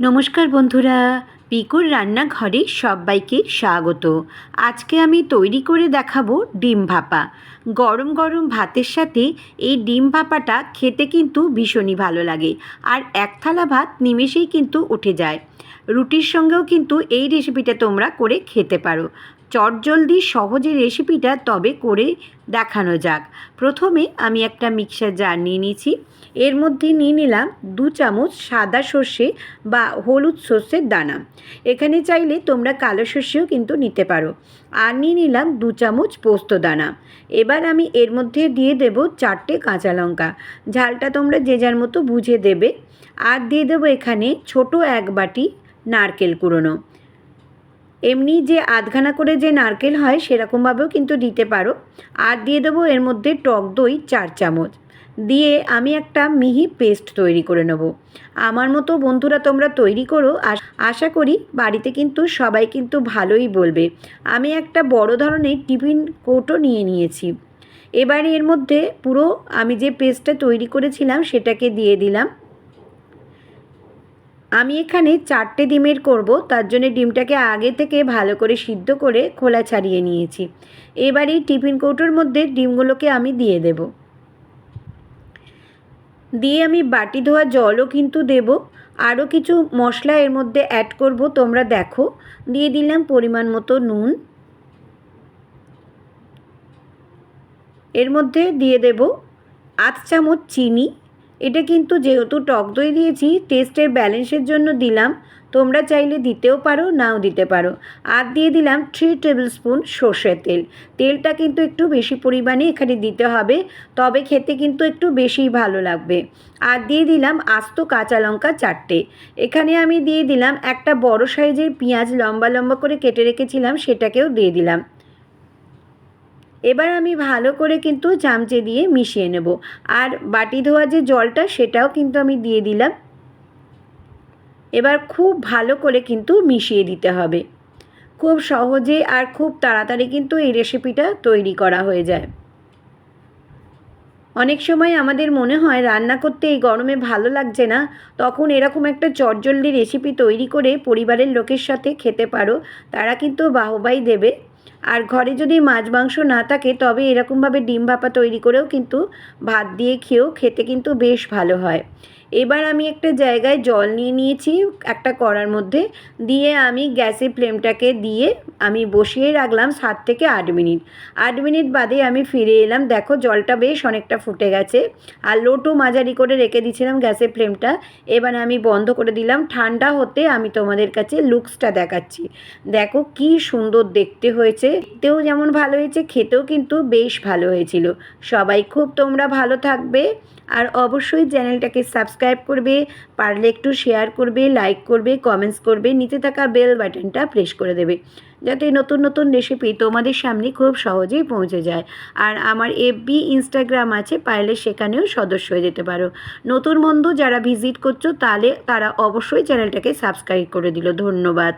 নমস্কার বন্ধুরা, পিকুর রান্নাঘরে সবাইকে স্বাগত। আজকে আমি তৈরি করে দেখাবো ডিম ভাপা। গরম গরম ভাতের সাথে এই ডিম ভাপাটা খেতে কিন্তু ভীষণই ভালো লাগে আর এক থালা ভাত নিমেষেই কিন্তু উঠে যায়। রুটির সঙ্গেও কিন্তু এই রেসিপিটা তোমরা করে খেতে পারো। চটজলদি সহজে রেসিপিটা তবে করে দেখানো যাক। প্রথমে আমি একটা মিক্সার জার নিয়ে নিয়েছি। এর মধ্যে নিয়ে নিলাম দু চামচ সাদা সর্ষে বা হলুদ সর্ষের দানা। এখানে চাইলে তোমরা কালো সর্ষেও কিন্তু নিতে পারো। আর নিয়ে নিলাম দু চামচ পোস্ত দানা। এবার আমি এর মধ্যে দিয়ে দেব চারটে কাঁচা লঙ্কা। ঝালটা তোমরা যে যার মতো বুঝে দেবে। আর দিয়ে দেবো এখানে ছোট এক বাটি নারকেল কুড়োনো। এমনি যে আধখানা করে যে নারকেল হয় সেরকমভাবেও কিন্তু দিতে পারো। আর দিয়ে দেবো এর মধ্যে টক দই চার চামচ। দিয়ে আমি একটা মিহি পেস্ট তৈরি করে নেব। আমার মতো বন্ধুরা তোমরা তৈরি করো আর আশা করি বাড়িতে কিন্তু সবাই কিন্তু ভালোই বলবে। আমি একটা বড় ধরনের টিফিন কৌটো নিয়ে নিয়েছি। এবারে এর মধ্যে পুরো আমি যে পেস্টটা তৈরি করেছিলাম সেটাকে দিয়ে দিলাম। আমি এখানে চারটে ডিমের করব, তার জন্য ডিমটাকে আগে থেকে ভালো করে সিদ্ধ করে খোলা ছাড়িয়ে নিয়েছি। এবার এই টিফিন কৌটোর মধ্যে ডিমগুলোকে আমি দিয়ে দেব। দিয়ে আমি বাটি ধোয়া জলও কিন্তু দেব। আরও কিছু মশলা এর মধ্যে অ্যাড করব, তোমরা দেখো। দিয়ে দিলাম পরিমাণ মতো নুন। এর মধ্যে দিয়ে দেব আধ চামচ চিনি। এটা কিন্তু যেহেতু টক দই দিয়েছি টেস্টের ব্যালেন্সের জন্য দিলাম। তোমরা চাইলে দিতেও পারো, নাও দিতে পারো। আর দিয়ে দিলাম থ্রি টেবিল স্পুন সর্ষের তেল। তেলটা কিন্তু একটু বেশি পরিমাণে এখানে দিতে হবে, তবে খেতে কিন্তু একটু বেশি ভালো লাগবে। আর দিয়ে দিলাম আস্ত কাঁচা লঙ্কা চারটে। এখানে আমি দিয়ে দিলাম একটা বড় সাইজের পেঁয়াজ লম্বা লম্বা করে কেটে রেখেছিলাম, সেটাকেও দিয়ে দিলাম। এবার আমি ভালো করে কিন্তু চামচে দিয়ে মিশিয়ে নেব। আর বাটি ধোয়া যে জলটা সেটাও কিন্তু আমি দিয়ে দিলাম। এবার খুব ভালো করে কিন্তু মিশিয়ে দিতে হবে। খুব সহজে আর খুব তাড়াতাড়ি কিন্তু এই রেসিপিটা তৈরি করা হয়ে যায়। অনেক সময় আমাদের মনে হয়, রান্না করতে এই গরমে ভালো লাগছে না, তখন এরকম একটা চটজলদি রেসিপি তৈরি করে পরিবারের লোকের সাথে খেতে পারো, তারা কিন্তু বাহবাই দেবে। আর ঘরে যদি মাছ মাংস না থাকে, তবে এরকমভাবে ডিম ভাপা তৈরি করেও কিন্তু ভাত দিয়ে খেয়েও খেতে কিন্তু বেশ ভালো হয়। এবার আমি একটা জায়গায় জল নিয়ে নিয়েছি, একটা কড়ার মধ্যে। দিয়ে আমি গ্যাসে ফ্লেমটাকে দিয়ে আমি বসিয়ে রাখলাম সাত থেকে আট মিনিট। আট মিনিট বাদে আমি ফিরে এলাম। দেখো জলটা বেশ অনেকটা ফুটে গেছে। আর লোটু মাঝারি করে রেখে দিয়েছিলাম গ্যাসের ফ্লেমটা। এবার আমি বন্ধ করে দিলাম। ঠান্ডা হতে আমি তোমাদের কাছে লুকসটা দেখাচ্ছি। দেখো কি সুন্দর দেখতে হয়েছে। দেখতেও যেমন ভালো হয়েছে, খেতেও কিন্তু বেশ ভালো হয়েছিল। সবাই খুব তোমরা ভালো থাকবে। আর অবশ্যই চ্যানেলটাকে সাবস্ক্রাইব করবে, পারলে একটু শেয়ার করবে লাইক করবে কমেন্টস করবে, নিচে থাকা বেল বাটনটা প্রেস করে দেবে। যাতে নতুন নতুন রেসিপি তোমাদের সামনে খুব সহজেই পৌঁছে যায়। আর আমার এফবি ইনস্টাগ্রাম আছে, পারলে সেখানেও সদস্য হয়ে যেতে পারো। নতুন বন্ধু যারা ভিজিট করছ তাহলে তারা অবশ্যই চ্যানেলটাকে সাবস্ক্রাইব করে দিল। ধন্যবাদ।